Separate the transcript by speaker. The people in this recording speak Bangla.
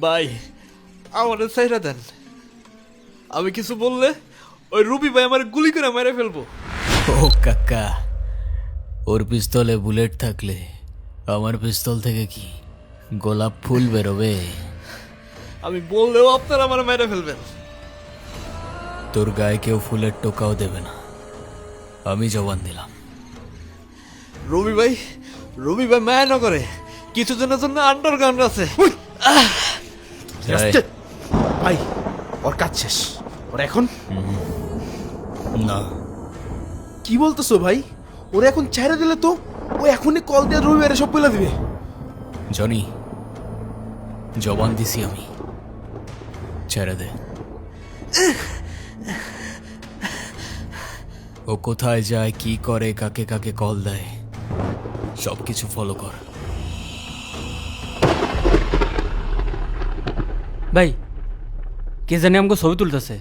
Speaker 1: ভাই আমাদের চাইরা দেন। আমি কিছু বললে ওই রুবি ভাই আমার গুলি করে মেরে ফেলব।
Speaker 2: ও কাকা ওর পিস্তলে বুলেট থাকলে আমার পিস্তল থেকে কি গোলাপ ফুল বেরোবে?
Speaker 1: আমি বললেও আপনারা আমার মেরে ফেলবেন।
Speaker 2: তোর গায়ে কেউ ফুলের টোকাও দেবে না। আমি জবান দিলাম।
Speaker 1: রবি ভাই রবি ভাই মায়া না করে কিছু জনের জন্য আন্ডারগ্রাউন্ড আছে।
Speaker 3: ভাই ওর কাজ শেষ। ওর এখন?
Speaker 2: না।
Speaker 3: কি বলতেছো ভাই? ওরা এখন ছেড়ে দিলে তো ও এখনই কল দিয়ে রবিবারে সব বলে দিবে।
Speaker 2: জনি জবান দিছি আমি। ছেড়ে দে। ও কোথায় যায় কি করে কাকে কাকে কল দেয় সব কিছু ফলো কর।
Speaker 4: ভাই কে জানে আমাকে ছবি তুলতেছে।